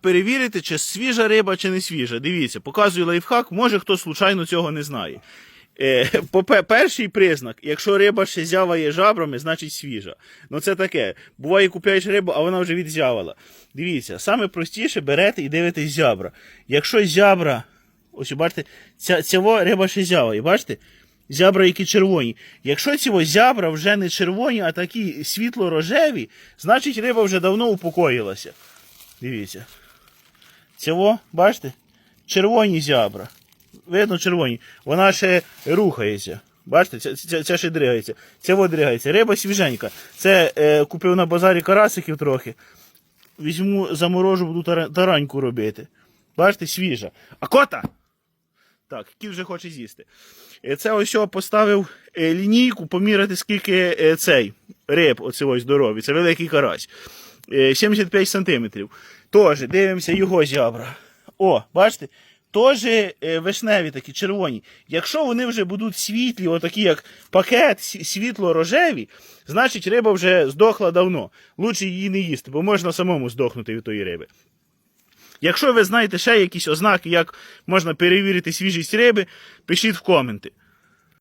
Перевірити, чи свіжа риба, чи не свіжа. Дивіться, показую лайфхак, може хто случайно цього не знає. Е, перший признак, якщо риба ще зяває жабрами, значить свіжа. Ну це таке. Буває, купуєш рибу, а вона вже відзявала. Дивіться, саме простіше берете і дивитесь зябра. Якщо зябра, ось бачите, ця, цього риба ще зяває, бачите? Зябра, які червоні. Якщо ці зябра вже не червоні, а такі світло-рожеві, значить риба вже давно упокоїлася. Дивіться. Цього, бачите? Червоні зябра. Видно, червоні. Вона ще рухається. Бачите, ця, ця, ця ще дригається. Ця дригається. Риба свіженька. Це е, купив на базарі карасиків трохи. Візьму, заморожу, буду тараньку робити. Бачите, свіжа. А кота! Так, кіт вже хоче з'їсти. Е, Це ось я поставив е, лінійку, поміряти, скільки е, цей риб, оце ось здоровий. Це великий карась. Е, 75 сантиметрів. Тож, дивимося його зябра. О, бачите? Теж е, вишневі такі червоні. Якщо вони вже будуть світлі, отакі як пакет, світло-рожеві, значить риба вже здохла давно. Лучше її не їсти, бо можна самому здохнути від тої риби. Якщо ви знаєте ще якісь ознаки, як можна перевірити свіжість риби, пишіть в коменти.